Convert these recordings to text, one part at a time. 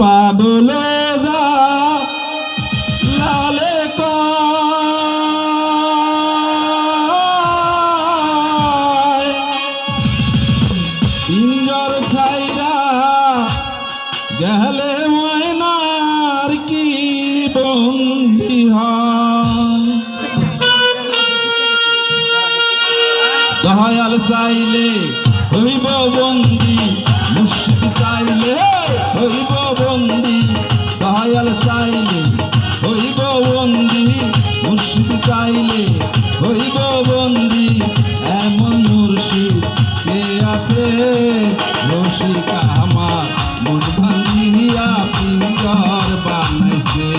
পাগলে যা লালে পিঞ্জর ছাইরা গেলে ময়নার কি বন্দি দয়াল চাইলে হইব বন্দী। মুর্শিদ চাইলে হইব বন্দি, দয়াল চাইলে হইব বন্দি, মুর্শিদ চাইলে হইব বন্দি, এমন মুর্শিদ কে আছে? রসিক আমার মন ভাঙিয়া পিঞ্জর বানাইছে।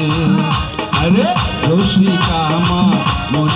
আরে রসিক আমার মন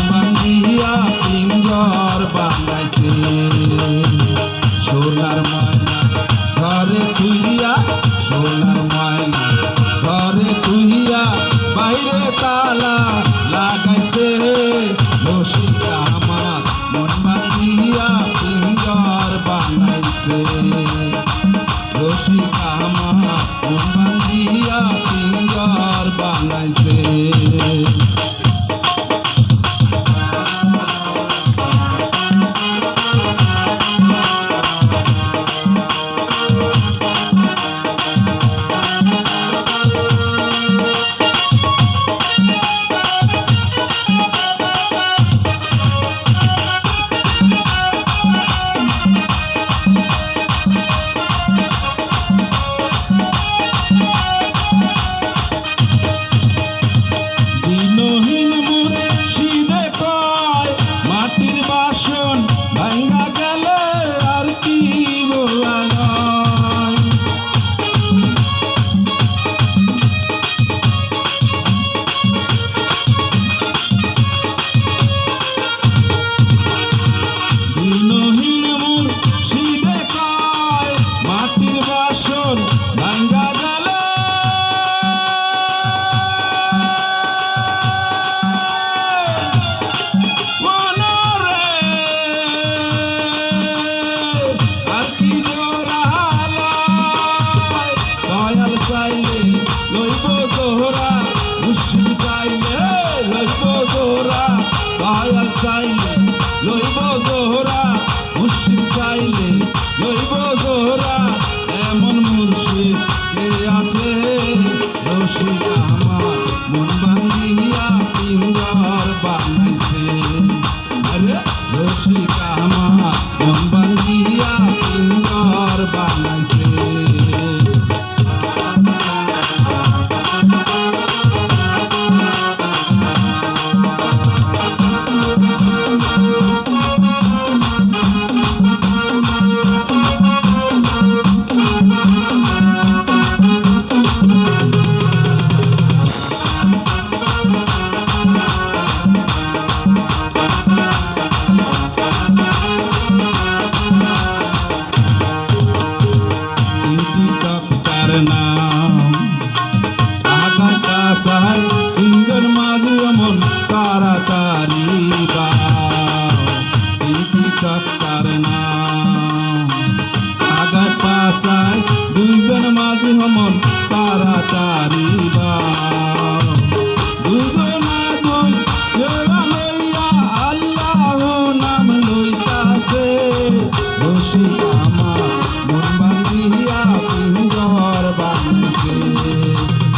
খুশি আমার মন বাঁধিয়া পিঞ্জর বাঁধছে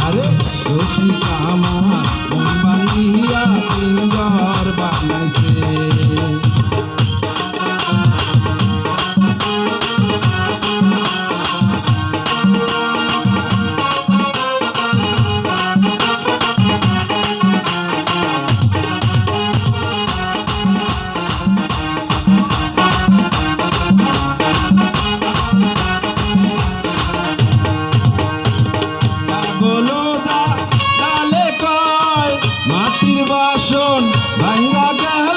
আরে খুশি আমার মন বাঁধিয়া পিঞ্জর বাঁধছে আসন ভাইয়া যায়